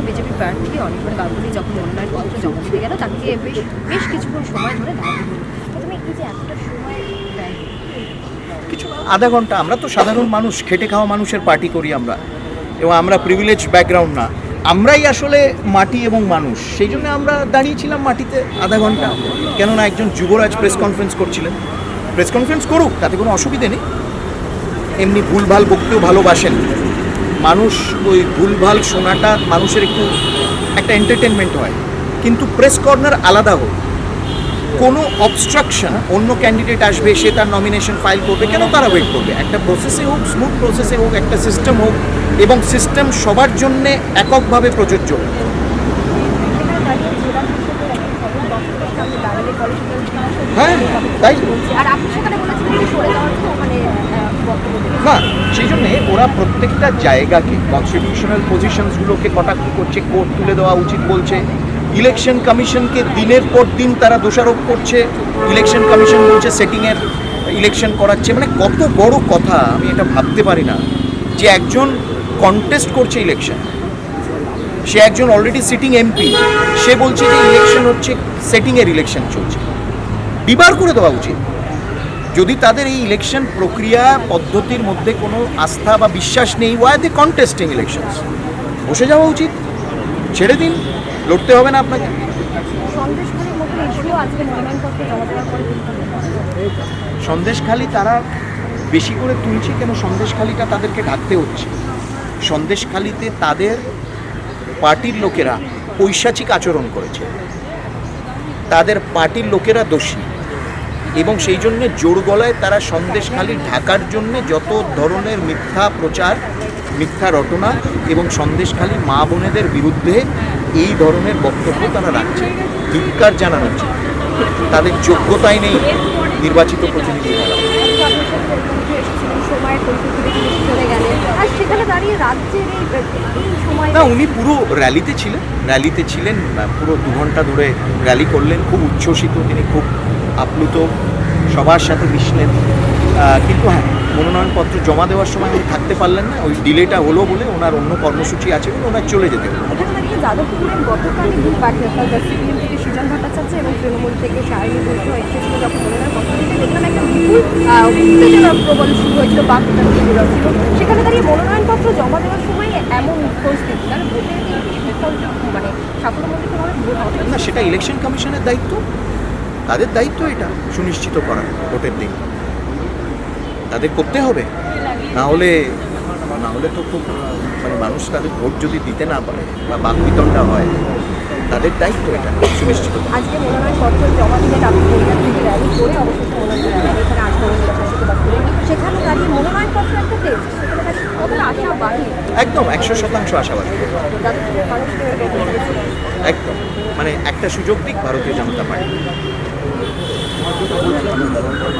আসনের বিজেপি প্রার্থী অনির্বাণ গাঙ্গুলি যখন মনোনয়নপত্র জমা দিতে গেল, তাকে বেশ বেশ কিছুক্ষণ সময় ধরে দিল প্রথমে এই যে এতটা সময় কিছু আধা ঘণ্টা, আমরা তো সাধারণ মানুষ, খেটে খাওয়া মানুষের পার্টি করি আমরা। এবং আমরা প্রিভিলেজ ব্যাকগ্রাউন্ড না। আমরাই আসলে মাটি এবং মানুষ। সেই জন্য আমরা দাঁড়িয়েছিলাম মাটিতে আধা ঘণ্টা। কেননা একজন যুবরাজ প্রেস কনফারেন্স করছিলেন। প্রেস কনফারেন্স করুক, তাতে কোনো অসুবিধে নেই। এমনি ভুলভাল বকতেও ভালোবাসেন। মানুষ ওই ভুলভাল শোনাটা মানুষের একটু একটা এন্টারটেনমেন্ট হয়। কিন্তু প্রেস কর্নার আলাদা হোক। কোনো অবস্ট্রাকশন অন্য ক্যান্ডিডেট আসবে, সে তার নমিনেশন ফাইল করবে, কেন তারা ওয়েট করবে? একটা প্রসেসে হোক স্মুথ প্রসেসে হোক, একটা সিস্টেম হোক, এবং সিস্টেম সবার জন্য এককভাবে প্রযোজ্য। হোক। এখানে না সেই জন্যে ওরা প্রত্যেকটা জায়গাকে কনস্টিটিউশনাল পজিশনসগুলোকে কটাক্ষ করছে কোর্ট তুলে দেওয়া উচিত বলছে। ইলেকশন কমিশনকে দিনের পর দিন তারা দোষারোপ করছে। ইলেকশন কমিশন বলছে সেটিংয়ের ইলেকশন করাচ্ছে। মানে কত বড় কথা, আমি এটা ভাবতে পারি না যে একজন কন্টেস্ট করছে ইলেকশন সে একজন অলরেডি সিটিং এমপি সে বলছে যে ইলেকশন হচ্ছে সেটিংয়ের ইলেকশন চলছে। বিবার করে দেওয়া উচিত। যদি তাদের এই ইলেকশন প্রক্রিয়া পদ্ধতির মধ্যে কোনো আস্থা বা বিশ্বাস নেই ওয়াই দে কন্টেস্টিং ইলেকশনস বসে যাওয়া উচিত। ছেড়ে দিন লড়তে হবে না আপনাকে। সন্দেশখালি তারা বেশি করে তুলছে কেন? সন্দেশখালিটা তাদেরকে ঢাকতে হচ্ছে। সন্দেশখালিতে তাদের পার্টির লোকেরা পৈশাচিক আচরণ করেছে। তাদের পার্টির লোকেরা দোষী। এবং সেই জন্য জোর গলায় তারা সন্দেশখালি ঢাকার জন্য যত ধরনের মিথ্যা প্রচার, মিথ্যা রটনা এবং সন্দেশখালি মা বোনেদের বিরুদ্ধে এই ধরনের বক্তব্য তারা রাখছে, ধিক্কার জানানো উচিত তাদের যোগ্যতাই নেই নির্বাচিত প্রতিনিধি না, উনি পুরো র্যালিতে ছিলেন র্যালিতে ছিলেন, পুরো দু ঘণ্টা ধরে র্যালি করলেন, খুব উচ্ছ্বসিত, তিনি খুব আপ্লুত। সবার সাথে মিশলেন। কিন্তু হ্যাঁ মনোনয়নপত্র জমা দেওয়ার সময় উনি থাকতে পারলেন না। ওই ডিলেটা হলো বলে ওনার অন্য কর্মসূচি আছে বলে ওনার চলে যেতে হলো। এখানে দাঁড়িয়ে যাদবপুরের গতকালই দুই প্রার্থী অর্থাৎ সিপিএম থেকে সুজন ভট্টাচার্য এবং তৃণমূল থেকে এসেছিল যখন সেখানে একটা বিপুল উত্তেজনা প্রবল শুরু হয়েছিল বাক শুরু সেখানে দাঁড়িয়ে মনোনয়নপত্র জমা দেওয়ার সময় এমন পরিস্থিতি তার ভোটের মানে সাফল্যমণ্ডিতভাবে না সেটা ইলেকশন কমিশনের দায়িত্ব। তাদের দায়িত্ব এটা সুনিশ্চিত করা ভোটের দিন। তাদের করতে হবে। না হলে না হলে তো খুব মানে মানুষ তাদের ভোট যদি দিতে না পারে বা বাকবিতণ্ডা হয় তাদের দায়িত্ব এটা সুনিশ্চিত করা। আজকে মনোনয়নপত্র জমা দিলেন আপনি থেকে র্যালি করে অবশেষে মনোনয়ন র্যালি এখানে আসবেন সেখানে দাঁড়িয়ে মনোনয়নপত্র একটা টেস্ট সেখানে দাঁড়িয়ে কত আশা বাড়ে একদম একশো শতাংশ আশাবাদী। একদম মানে একটা সুযোগ দিক ভারতীয় জনতা পার্টি। thank